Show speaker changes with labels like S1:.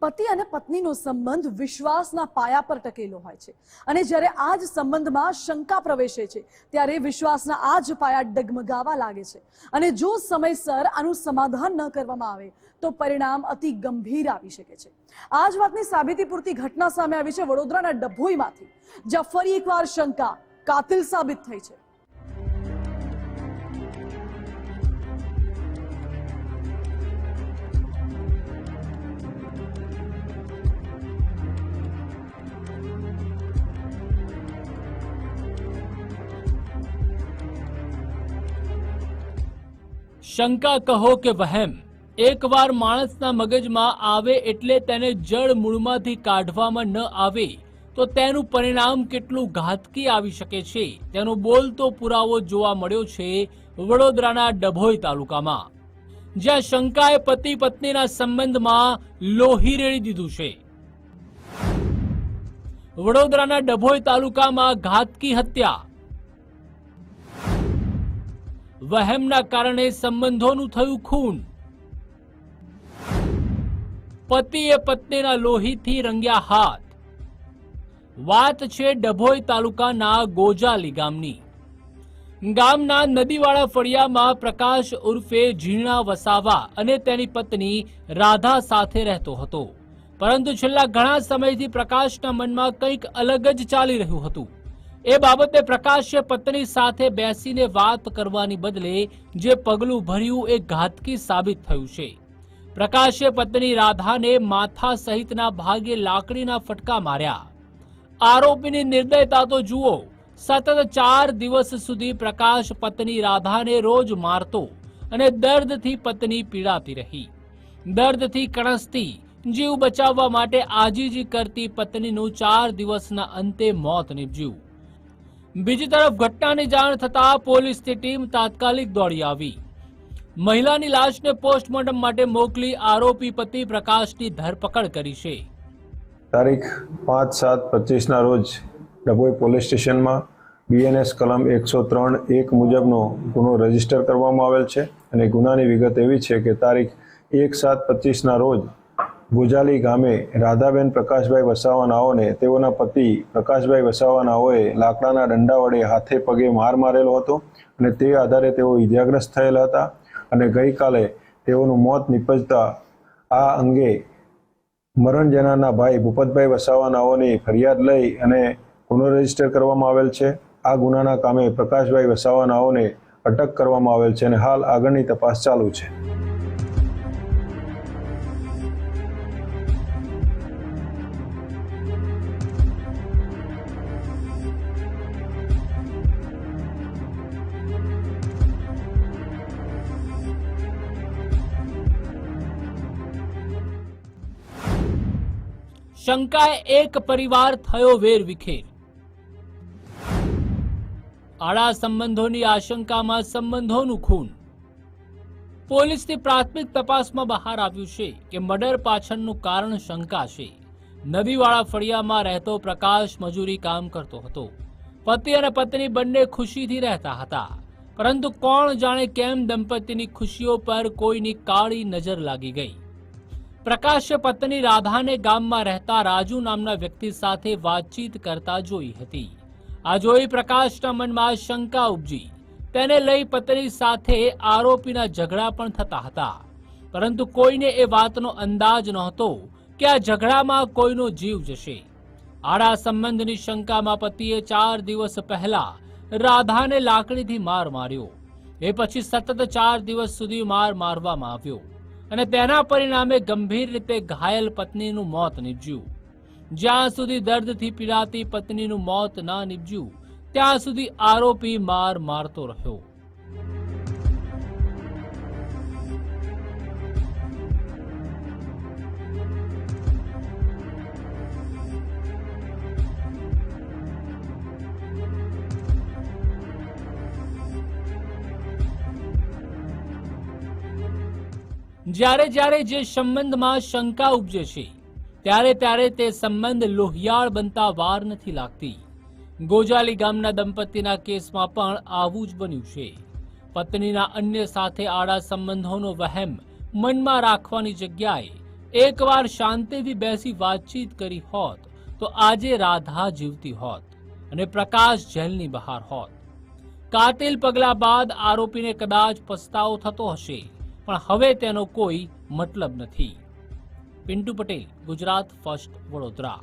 S1: પતિ અને પત્નીનો સંબંધ વિશ્વાસના પાયા પર ટકેલો હોય છે. અને જ્યારે આ જ સંબંધમાં શંકા પ્રવેશે છે, ત્યારે વિશ્વાસના આ જ પાયા ડગમગાવા લાગે છે. અને જો સમયસર આનું સમાધાન ન કરવામાં આવે, તો પરિણામ અતિ ગંભીર આવી શકે છે. આ જ વાતની સાબિતી પૂરતી ઘટના સામે આવી છે વડોદરાના ડભોઈમાંથી, જ્યાં ફરી એકવાર શંકા, કાતિલ સાબિત થઈ છે.
S2: શંકા કહો કે વહેમ. એકવાર માણસના મગજમાં આવે એટલે તેને જળ મૂળમાંથી કાઢવામાં ન આવે, તો તેનું પરિણામ કેટલું ઘાતકી આવી શકે છે? તેનો બોલતો પુરાવો જોવા મળ્યો છે વડોદરાના ડભોઈ તાલુકામાં. જ્યાં શંકાએ પતિ પત્નીના સંબંધમાં લોહી રેડી દીધું છે. વડોદરાના ડભોઈ તાલુકામાં ઘાતકી હત્યા વહેમના કારણે સંબંધોનું થયું ખૂન. પતિએ પત્નીના લોહીથી રંગ્યા હાથ. વાત છે ડભોઈ તાલુકાના ગોજાલી ગામની. ગામના નદીવાળા ફળિયામાં પ્રકાશ ઉર્ફે ઝીણા વસાવા અને તેની પત્ની રાધા સાથે રહેતો હતો. પરંતુ છેલ્લા ઘણા સમયથી પ્રકાશના મનમાં કંઈક અલગ જ ચાલી રહ્યું હતું. એ બાબતે પ્રકાશે પત્ની સાથે બેસીને વાત કરવાની બદલે જે પગલું ભર્યું એ ઘાતકી સાબિત થયું છે. પ્રકાશે પત્ની રાધાને માથા સહિતના ભાગે લાકડીના ફટકા માર્યા. આરોપીની નિર્દયતા તો જુઓ, સતત ચાર દિવસ સુધી પ્રકાશ પત્ની રાધાને રોજ મારતો અને દર્દથી પત્ની પીડાતી રહી. દર્દથી કણસતી, જીવ બચાવવા માટે આજીજી કરતી પત્નીનું ચાર દિવસના અંતે મોત નીપજ્યું. બીજી તરફ ઘટનાની જાણ થતા પોલીસની ટીમ તાત્કાલિક દોડી આવી. મહિલાની લાશને પોસ્ટમોર્ટમ માટે મોકલી આરોપી પતિ પ્રકાશની ધરપકડ કરી છે.
S3: તારીખ પાંચ સાત પચીસના રોજ ડભોઈ પોલીસ સ્ટેશનમાં બીએનએસ કલમ એકસો ત્રણ એક મુજબનો ગુનો રજિસ્ટર કરવામાં આવેલ છે અને ગુનાની વિગત એવી છે કે તારીખ એક સાત પચીસના રોજ ગુજાલી ગામે રાધાબેન પ્રકાશભાઈ વસાવાનાઓને, તેઓના પતિ પ્રકાશભાઈ વસાવાનાઓએ લાકડાના દંડા વડે હાથે પગે માર મારેલો હતો અને તે આધારે તેઓ ઇજાગ્રસ્ત થયેલા હતા અને ગઈકાલે તેઓનું મોત નિપજતા આ અંગે મરણ જનારના ભાઈ ભૂપતભાઈ વસાવાનાઓની ફરિયાદ લઈ અને ગુનો રજિસ્ટર કરવામાં આવેલ છે. આ ગુનાના કામે પ્રકાશભાઈ વસાવાનાઓને અટક કરવામાં આવેલ છે અને હાલ આગળની તપાસ ચાલુ છે.
S2: શંકાએ એક પરિવાર થયો વેર વિખેર. આડા સંબંધોની આશંકામાં સંબંધોનું ખૂન. પોલીસની પ્રાથમિક તપાસમાં બહાર આવ્યું છે કે મર્ડર પાછળનું કારણ શંકા છે. નદીવાળા ફળિયામાં રહેતો પ્રકાશ મજૂરી કામ કરતો હતો. પતિ અને પત્ની બંને ખુશીથી રહેતા હતા. પરંતુ કોણ જાણે કેમ દંપતીની ખુશીઓ પર કોઈની કાળી નજર લાગી ગઈ. પ્રકાશે પત્ની રાધાને ગામમાં રહેતા રાજુ નામના વ્યક્તિ સાથે વાતચીત કરતા જોઈ હતી. આ જોઈ પ્રકાશના મનમાં શંકા ઉપજી. તેને લઈ પત્ની સાથે આરોપીના ઝઘડા પણ થતા હતા. પરંતુ કોઈને એ વાતનો અંદાજ નહોતો કે આ ઝઘડામાં કોઈનો જીવ જશે. આડા સંબંધની શંકામાં પતિએ ચાર દિવસ પહેલા રાધાને લાકડીથી માર માર્યો. એ પછી સતત ચાર દિવસ સુધી માર મારવામાં આવ્યો. અને તેના પરિણામે ગંભીર રીતે ઘાયલ પત્નીનું મોત નીપજ્યું. જ્યાં સુધી દર્દથી પીડાતી પત્નીનું મોત ના નીપજ્યું, ત્યાં સુધી આરોપી માર મારતો રહ્યો. જ્યારે જ્યારે જે સંબંધમાં શંકા ઉપજે છે, ત્યારે ત્યારે તે સંબંધ લોહિયાળ બનતા વાર નથી લાગતી. ગોજાલી ગામના દંપતીના કેસમાં પણ આવું જ બન્યું છે. પત્નીના અન્ય સાથે આડા સંબંધોનો વહેમ મનમાં રાખવાની જગ્યાએ એકવાર શાંતિથી બેસી વાતચીત કરી હોત, તો આજે રાધા જીવતી હોત અને પ્રકાશ જેલની બહાર હોત. કાતિલ પગલા બાદ આરોપીને કદાચ પસ્તાવો થતો હશે. પણ હવે તેનો કોઈ મતલબ નથી. પિન્ટુ પટેલ ગુજરાત ફર્સ્ટ વડોદરા.